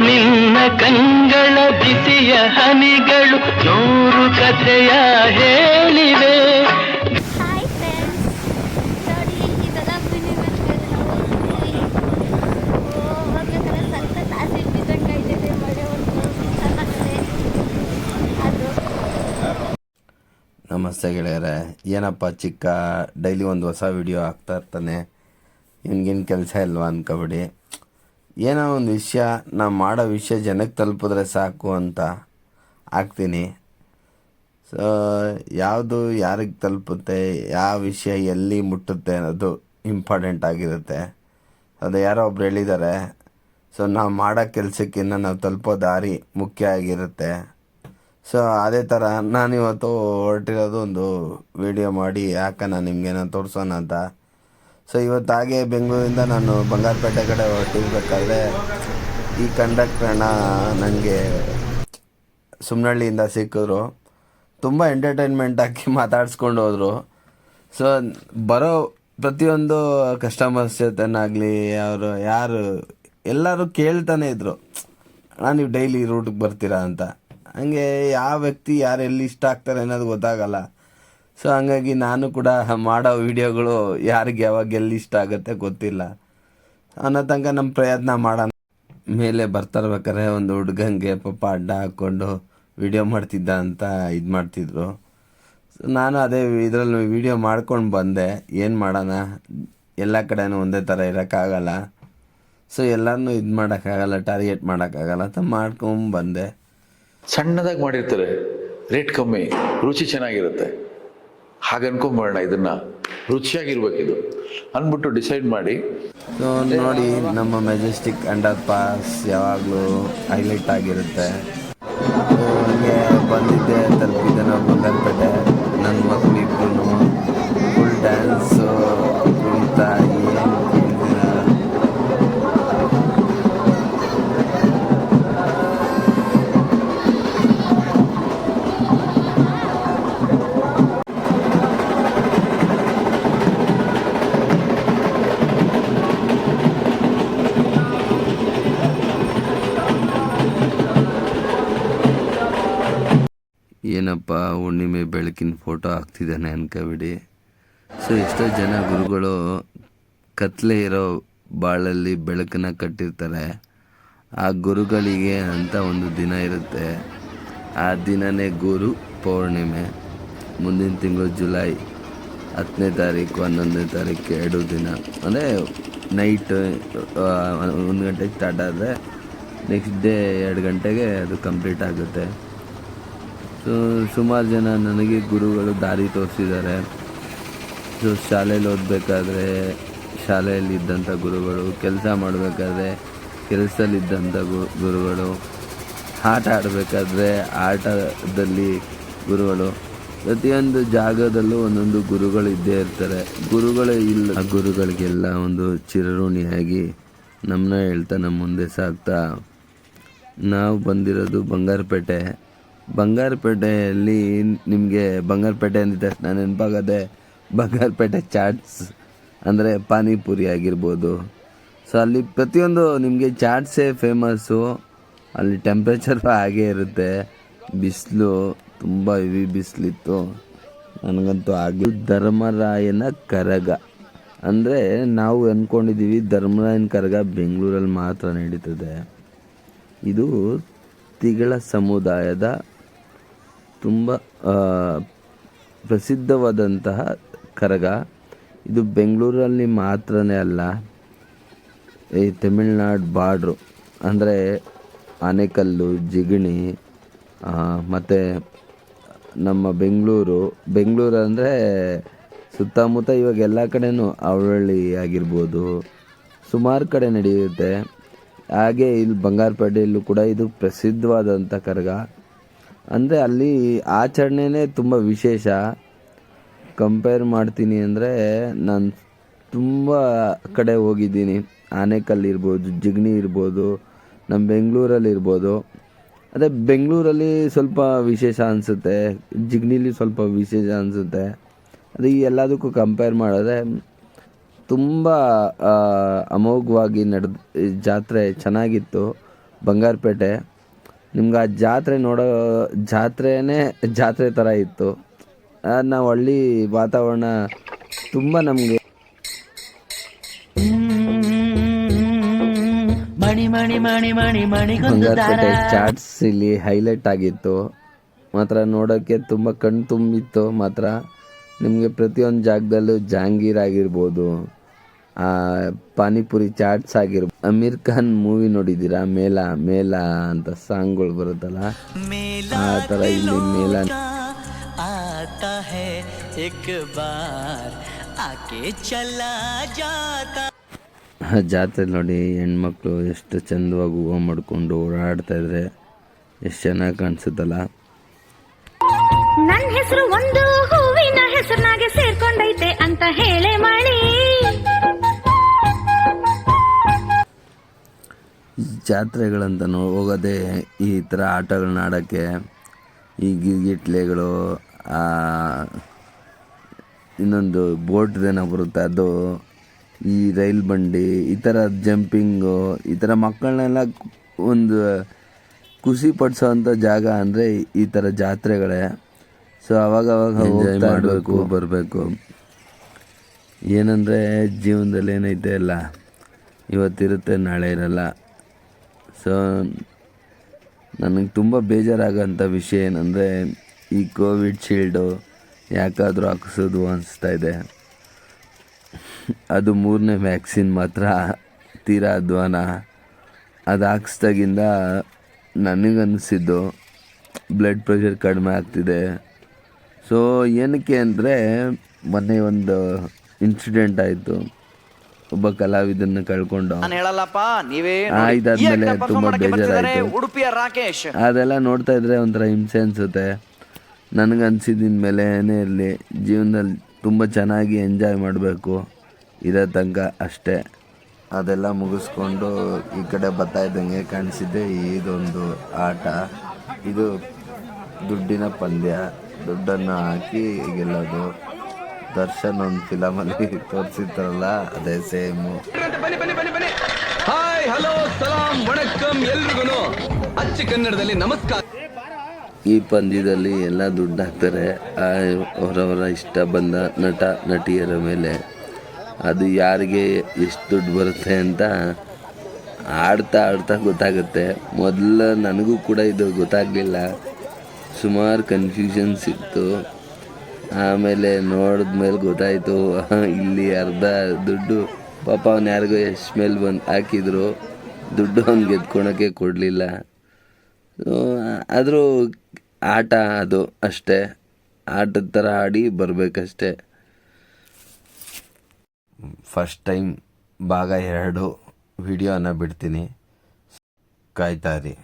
ನಿನ್ನ ಕಂಗಳ ಬಿಸಿಯ ಹನಿಗಳು ನೂರು ಕಥೆಯ ಹೇಳಿವೆ. ನಮಸ್ತೆ ಗೆಳೆಯರೆ. ಏನಪ್ಪ ಚಿಕ್ಕ ಡೈಲಿ ಒಂದು ಹೊಸ ವಿಡಿಯೋ ಹಾಕ್ತಾ ಇರ್ತಾನೆ. ಇವನಿಗೇನು ಕೆಲಸ ಇಲ್ವಾ ಅನ್ಕೋಬೇಡಿ. ಏನೋ ಒಂದು ವಿಷಯ ನಾನು ಮಾಡೋ ವಿಷಯ ಜನಕ್ಕೆ ತಲುಪಿದ್ರೆ ಸಾಕು ಅಂತ ಹಾಕ್ತೀನಿ ಸೊ ಯಾವುದು ಯಾರಿಗೆ ತಲುಪುತ್ತೆ, ಯಾವ ವಿಷಯ ಎಲ್ಲಿ ಮುಟ್ಟುತ್ತೆ ಅನ್ನೋದು ಇಂಪಾರ್ಟೆಂಟ್ ಆಗಿರುತ್ತೆ. ಅದು ಯಾರೋ ಒಬ್ರು ಹೇಳಿದ್ದಾರೆ ಸೊ ನಾವು ಮಾಡೋ ಕೆಲಸಕ್ಕಿಂತ ನಾವು ತಲುಪೋ ದಾರಿ ಮುಖ್ಯ ಆಗಿರುತ್ತೆ. ಸೊ ಅದೇ ಥರ ನಾನಿವತ್ತು ಹೊರಟಿರೋದು ಒಂದು ವಿಡಿಯೋ ಮಾಡಿ ಯಾಕನ ನಿಮಗೇನೋ ತೋರಿಸೋಣ ಅಂತ. ಸೊ ಇವತ್ತು ಹಾಗೆ ಬೆಂಗಳೂರಿಂದ ನಾನು ಬಂಗಾರಪೇಟೆ ಕಡೆ ಹೊರಟಿರ್ಬೇಕಾದ್ರೆ ಈ ಕಂಡಕ್ಟರ್ ಅಣ್ಣ ನನಗೆ ಸುಮ್ನಹಳ್ಳಿಯಿಂದ ಸಿಕ್ಕಿದ್ರು. ತುಂಬ ಎಂಟರ್ಟೈನ್ಮೆಂಟ್ ಹಾಕಿ ಮಾತಾಡಿಸ್ಕೊಂಡು ಹೋದರು. ಸೊ ಬರೋ ಪ್ರತಿಯೊಂದು ಕಸ್ಟಮರ್ಸ್ ಜೊತೆನಾಗಲಿ ಅವರು ಯಾರು ಎಲ್ಲರೂ ಕೇಳ್ತಾನೆ ಇದ್ದರು ಅಣ್ಣ, ನೀವು ಡೈಲಿ ರೂಟಿಗೆ ಬರ್ತೀರಾ? ಅಂತ. ಹಂಗೆ ಯಾವ ವ್ಯಕ್ತಿ ಯಾರು ಎಲ್ಲಿ ಇಷ್ಟ ಆಗ್ತಾರೆ ಅನ್ನೋದು ಗೊತ್ತಾಗಲ್ಲ. ಸೊ ಹಂಗಾಗಿ ನಾನು ಕೂಡ ಮಾಡೋ ವಿಡಿಯೋಗಳು ಯಾರಿಗೆ ಯಾವಾಗ ಎಲ್ಲಿ ಇಷ್ಟ ಆಗುತ್ತೆ ಗೊತ್ತಿಲ್ಲ. ಅನ್ನೋ ತನಕ ನಮ್ಮ ಪ್ರಯತ್ನ ಮಾಡೋಣ. ಮೇಲೆ ಬರ್ತಿರ್ಬೇಕಾದ್ರೆ ಒಂದು ಹುಡುಗಂಗೆ ಪಾಪ ಅಡ್ಡ ಹಾಕ್ಕೊಂಡು ವಿಡಿಯೋ ಮಾಡ್ತಿದ್ದ ಅಂತ ಇದು ಮಾಡ್ತಿದ್ರು. ಸೊ ನಾನು ಅದೇ ಇದರಲ್ಲಿ ವಿಡಿಯೋ ಮಾಡ್ಕೊಂಡು ಬಂದೆ. ಏನು ಮಾಡೋಣ? ಎಲ್ಲ ಕಡೆನೂ ಒಂದೇ ಥರ ಇರೋಕ್ಕಾಗಲ್ಲ. ಸೊ ಎಲ್ಲರನ್ನೂ ಇದು ಮಾಡೋಕ್ಕಾಗಲ್ಲ, ಟಾರ್ಗೆಟ್ ಮಾಡೋಕ್ಕಾಗಲ್ಲ ಅಂತ ಮಾಡ್ಕೊಂಡು ಬಂದೆ. ಸಣ್ಣದಾಗಿ ಮಾಡಿರ್ತಾರೆ. ರೇಟ್ ಕಮ್ಮಿ, ರುಚಿ ಚೆನ್ನಾಗಿರುತ್ತೆ. ಹಾಗೆ ಅನ್ಕೊಂಬೋಣ ಇದನ್ನ ಇದು ಅಂದ್ಬಿಟ್ಟು ಡಿಸೈಡ್ ಮಾಡಿ. ನೋಡಿ, ನಮ್ಮ ಮೆಜೆಸ್ಟಿಕ್ ಅಂಡರ್ ಪಾಸ್ ಯಾವಾಗಲೂ ಹೈಲೈಟ್ ಆಗಿರುತ್ತೆ. ಏನಪ್ಪ, ಹುಣ್ಣಿಮೆ ಬೆಳಕಿನ ಫೋಟೋ ಹಾಕ್ತಿದ್ದಾನೆ ಅನ್ಕೋಬಿಡಿ. ಸೊ ಎಷ್ಟೋ ಜನ ಗುರುಗಳು ಕತ್ಲೆ ಇರೋ ಬಾಳಲ್ಲಿ ಬೆಳಕನ್ನ ಕಟ್ಟಿರ್ತಾರೆ. ಆ ಗುರುಗಳಿಗೆ ಅಂತ ಒಂದು ದಿನ ಇರುತ್ತೆ. ಆ ದಿನನೇ ಗುರು ಪೌರ್ಣಿಮೆ. ಮುಂದಿನ ತಿಂಗಳು ಜುಲೈ ಹತ್ತನೇ ತಾರೀಕು, ಹನ್ನೊಂದನೇ ತಾರೀಕು, ಎರಡು ದಿನ. ಅಂದರೆ ನೈಟ್ ಒಂದು ಗಂಟೆಗೆ ಸ್ಟಾರ್ಟ್ ಆದರೆ ನೆಕ್ಸ್ಟ್ ಡೇ ಎರಡು ಗಂಟೆಗೆ ಅದು ಕಂಪ್ಲೀಟ್ ಆಗುತ್ತೆ. ಸೊ ಸುಮಾರು ಜನ ನನಗೆ ಗುರುಗಳು ದಾರಿ ತೋರಿಸಿದ್ದಾರೆ. ಸೊ ಶಾಲೆಯಲ್ಲಿ ಓದಬೇಕಾದ್ರೆ ಶಾಲೆಯಲ್ಲಿ ಇದ್ದಂಥ ಗುರುಗಳು, ಕೆಲಸ ಮಾಡಬೇಕಾದ್ರೆ ಕೆಲಸದಲ್ಲಿದ್ದಂಥ ಗುರುಗಳು, ಆಟ ಆಡಬೇಕಾದ್ರೆ ಆಟದಲ್ಲಿ ಗುರುಗಳು. ಪ್ರತಿಯೊಂದು ಜಾಗದಲ್ಲೂ ಒಂದೊಂದು ಗುರುಗಳು ಇದ್ದೇ ಇರ್ತಾರೆ. ಗುರುಗಳೇ ಇಲ್ಲ. ಗುರುಗಳಿಗೆಲ್ಲ ಒಂದು ಚಿರಋಣಿಯಾಗಿ ನಮ್ಮನ್ನ ಹೇಳ್ತಾ ನಮ್ಮ ಮುಂದೆ ಸಾಕ್ತಾ ನಾವು ಬಂದಿರೋದು ಬಂಗಾರಪೇಟೆ. ಬಂಗಾರಪೇಟೆಯಲ್ಲಿ ನಿಮಗೆ ಬಂಗಾರಪೇಟೆ ಅಂದಿದ್ದ. ತಕ್ಷಣ ನೆನಪಾಗದೆ ಬಂಗಾರಪೇಟೆ ಚಾಟ್ಸ್ ಅಂದರೆ ಪಾನಿಪುರಿ ಆಗಿರ್ಬೋದು. ಸೊ ಅಲ್ಲಿ ಪ್ರತಿಯೊಂದು ನಿಮಗೆ ಚಾಟ್ಸೇ ಫೇಮಸ್ಸು ಅಲ್ಲಿ ಟೆಂಪ್ರೇಚರ್ ಹಾಗೇ ಇರುತ್ತೆ. ಬಿಸಿಲು ತುಂಬ ಇವಿ ಬಿಸಿಲಿತ್ತು. ನನಗಂತೂ ಆಗಲಿ ಧರ್ಮರಾಯನ ಕರಗ. ಅಂದರೆ ನಾವು ಅಂದ್ಕೊಂಡಿದ್ದೀವಿ ಧರ್ಮರಾಯನ ಕರಗ ಬೆಂಗಳೂರಲ್ಲಿ ಮಾತ್ರ ನಡೀತದೆ. ಇದು ತಿಗಳ ಸಮುದಾಯದ ತುಂಬ ಪ್ರಸಿದ್ಧವಾದಂತಹ ಕರಗ. ಇದು ಬೆಂಗಳೂರಲ್ಲಿ ಮಾತ್ರನೇ ಅಲ್ಲ, ಈ ತಮಿಳ್ನಾಡು ಬಾರ್ಡ್ರು, ಅಂದರೆ ಆನೆಕಲ್ಲು, ಜಿಗಣಿ ಮತ್ತು ನಮ್ಮ ಬೆಂಗಳೂರು. ಬೆಂಗಳೂರು ಅಂದರೆ ಸುತ್ತಮುತ್ತ ಇವಾಗ ಎಲ್ಲ ಕಡೆನೂ ಅವಳಿ ಆಗಿರ್ಬೋದು. ಸುಮಾರು ಕಡೆ ನಡೆಯುತ್ತೆ. ಹಾಗೆ ಇಲ್ಲಿ ಬಂಗಾರಪೇಟೆಯಲ್ಲೂ ಕೂಡ ಇದು ಪ್ರಸಿದ್ಧವಾದಂಥ ಕರಗ. ಅಂದರೆ ಅಲ್ಲಿ ಆಚರಣೆನೇ ತುಂಬ ವಿಶೇಷ. ಕಂಪೇರ್ ಮಾಡ್ತೀನಿ ಅಂದರೆ ನಾನು ತುಂಬ ಕಡೆ ಹೋಗಿದ್ದೀನಿ. ಆನೆಕಲ್ಲಿ ಇರ್ಬೋದು ಜಿಗಣಿ ಇರ್ಬೋದು ನಮ್ಮ ಬೆಂಗಳೂರಲ್ಲಿ ಇರ್ಬೋದು. ಅದೇ ಬೆಂಗಳೂರಲ್ಲಿ ಸ್ವಲ್ಪ ವಿಶೇಷ ಅನಿಸುತ್ತೆ. ಜಿಗ್ನಿಲಿ ಸ್ವಲ್ಪ ವಿಶೇಷ ಅನಿಸುತ್ತೆ. ಅದು ಈ ಎಲ್ಲದಕ್ಕೂ ಕಂಪೇರ್ ಮಾಡಿದ್ರೆ ತುಂಬ ಅಮೋಘವಾಗಿ ನಡೆದ, ಜಾತ್ರೆ ಚೆನ್ನಾಗಿತ್ತು. ಬಂಗಾರಪೇಟೆ. ನಿಮ್ಗೆ ಆ ಜಾತ್ರೆ ನೋಡೋ ಜಾತ್ರೆನೇ ಜಾತ್ರೆ ಥರ ಇತ್ತು. ನಾವು ಹಳ್ಳಿ ವಾತಾವರಣ ತುಂಬ ನಮಗೆ. ಚಾಟ್ಸ್ ಇಲ್ಲಿ ಹೈಲೈಟ್ ಆಗಿತ್ತು. ಮಾತ್ರ ನೋಡೋಕ್ಕೆ ತುಂಬ ಕಣ್ಣು ತುಂಬಿತ್ತು ಮಾತ್ರ. ನಿಮಗೆ ಪ್ರತಿಯೊಂದು ಜಾಗದಲ್ಲೂ ಜಹಾಂಗೀರ್ ಆಗಿರ್ಬೋದು. ಪಾನಿಪುರಿ ಚಾಟ್ಸ್ ಆಗಿರ್ ಅಮೀರ್ ಖಾನ್ ಮೂವಿ ನೋಡಿದ್ದೀರಾ? ಮೇಲಾ ಮೇಲಾ ಅಂತ ಸಾಂಗ್ಗಳು ಬರುತ್ತಲ್ಲ? ಆ ಥರ ಇಲ್ಲಿ ಮೇಲ ಜಾತ್ರೆ ನೋಡಿ ಹೆಣ್ಮಕ್ಳು ಎಷ್ಟು ಚಂದವಾಗಿ ಹೂವು ಮಾಡ್ಕೊಂಡು ಓಡಾಡ್ತಾ ಇದ್ರೆ ಎಷ್ಟು ಚೆನ್ನಾಗಿ ಕಾಣಿಸುತ್ತಲ್ಲ? ನನ್ನ ಹೆಸರು ಒಂದು ಹೂವಿನ ಹೆಸರಿನಾಗೆ ಸೇರ್ಕೊಂಡೈತೆ ಅಂತ ಹೇಳಿ ಮಾಡಿ. ಜಾತ್ರೆಗಳಂತ ನೋ ಹೋಗೋದೇ ಈ ಥರ ಆಟಗಳನ್ನ ಆಡೋಕ್ಕೆ ಈ ಗಿರ್ಗಿಟ್ಲೆಗಳು ಇನ್ನೊಂದು ಬೋಟ್ದೇನೋ ಬರುತ್ತೆ ಅದು ಈ ರೈಲ್ ಬಂಡಿ ಈ ಥರ ಜಂಪಿಂಗು ಈ ಥರ ಮಕ್ಕಳನ್ನೆಲ್ಲ ಒಂದು ಖುಷಿ ಪಡಿಸೋವಂಥ ಜಾಗ ಅಂದರೆ ಈ ಥರ ಜಾತ್ರೆಗಳೇ. ಸೊ ಅವಾಗ ಅವಾಗ ಎಂಜಾಯ್ ಮಾಡಬೇಕು ಬರಬೇಕು. ಏನಂದರೆ ಜೀವನದಲ್ಲಿ ಏನೈತೆ ಅಲ್ಲ ಇವತ್ತಿರುತ್ತೆ ನಾಳೆ ಇರಲ್ಲ. ಸೊ ನನಗೆ ತುಂಬ ಬೇಜಾರಾಗೋಂಥ ವಿಷಯ ಏನಂದರೆ, ಈ ಕೋವಿಡ್ ಶೀಲ್ಡು ಯಾಕಾದರೂ ಹಾಕಿಸೋದು ಅನಿಸ್ತಾ ಇದೆ ಅದು ಮೂರನೇ ವ್ಯಾಕ್ಸಿನ್ ಮಾತ್ರ, ತೀರಾ ಅಧ್ವಾನ. ಅದು ಹಾಕ್ಸ್ದಾಗಿಂದ ನನಗನ್ನಿಸಿದ್ದು ಬ್ಲಡ್ ಪ್ರೆಷರ್ ಕಡಿಮೆ ಆಗ್ತಿದೆ. ಸೊ ಏನಕ್ಕೆ ಅಂದರೆ, ಮೊನ್ನೆ ಒಂದು ಇನ್ಸಿಡೆಂಟ್ ಆಯಿತು. ಒಬ್ಬ ಕಲಾವಿದನ್ನ ಕಳ್ಕೊಂಡು ನಾನು ಹೇಳಲ್ಲಪ್ಪ ನೀವೇ ನೋಡಿ. perform ತುಂಬಾ ಮಾಡಕ್ಕೆ ಬರ್ತಿದ್ದಾರೆ ಬೇಜಾರಾಯ್ತು. ಉಡುಪಿಯ ರಾಕೇಶ್. ಅದೆಲ್ಲ ನೋಡ್ತಾ ಇದ್ರೆ ಒಂಥರ ಹಿಂಸೆ ಅನ್ಸುತ್ತೆ. ನನಗೆ ಅನ್ಸಿದ್ದಿನ ಮೇಲೆ ಏನೇ ಇರಲಿ. ಜೀವನದಲ್ಲಿ ತುಂಬ ಚೆನ್ನಾಗಿ ಎಂಜಾಯ್ ಮಾಡಬೇಕು. ಇರೋ ತನಕ ಅಷ್ಟೇ. ಅದೆಲ್ಲ ಮುಗಿಸ್ಕೊಂಡು ಈ ಕಡೆ ಬರ್ತಾ ಇದ್ದಂಗೆ ಕಾಣಿಸಿದ್ದೆ. ಇದೊಂದು ಆಟ. ಇದು ದುಡ್ಡಿನ ಪಂದ್ಯ. ದುಡ್ಡನ್ನು ಹಾಕಿ ಗೆಲ್ಲೋದು. ದರ್ಶನ್ ಒಂದು ಫಿಲಮಲ್ಲಿ ತೋರಿಸಿದ್ರಲ್ಲ ಅದೇ ಸೇಮು ಹಾಯ್ ಹಲೋ ಸಲಾಂ ವಣಕ್ಕಂ ಎಲ್ರಿಗೂ ಅಚ್ಚ ಕನ್ನಡದಲ್ಲಿ ನಮಸ್ಕಾರ. ಈ ಪಂದ್ಯದಲ್ಲಿ ಎಲ್ಲ ದುಡ್ಡು ಹಾಕ್ತಾರೆ. ಅವರವರ ಇಷ್ಟ ಬಂದ ನಟ ನಟಿಯರ ಮೇಲೆ. ಅದು ಯಾರಿಗೆ ಎಷ್ಟು ದುಡ್ಡು ಬರುತ್ತೆ ಅಂತ ಆಡ್ತಾ ಆಡ್ತಾ ಗೊತ್ತಾಗುತ್ತೆ. ಮೊದಲು ನನಗೂ ಕೂಡ ಇದು ಗೊತ್ತಾಗಲಿಲ್ಲ. ಸುಮಾರು ಕನ್ಫ್ಯೂಷನ್ಸ್ ಇತ್ತು. ಆಮೇಲೆ ನೋಡಿದ್ಮೇಲೆ ಗೊತ್ತಾಯಿತು, ಇಲ್ಲಿ ಅರ್ಧ ದುಡ್ಡು ಪಾಪ ಅವ್ನು ಯಾರಿಗೂ ಎಷ್ಟು ಮೇಲೆ ಬಂದು ಹಾಕಿದ್ರು. ದುಡ್ಡು ಅವ್ನಿಗೆ ಗೆದ್ಕೊಳಕ್ಕೆ ಕೊಡಲಿಲ್ಲ. ಆದರೂ ಆಟ ಅದು ಅಷ್ಟೇ. ಆಟದ ಥರ ಆಡಿ ಬರಬೇಕಷ್ಟೆ. ಫಸ್ಟ್ ಟೈಮ್ ಭಾಗ ಎರಡು ವಿಡಿಯೋನ ಬಿಡ್ತೀನಿ. ಕಾಯ್ತಾರಿ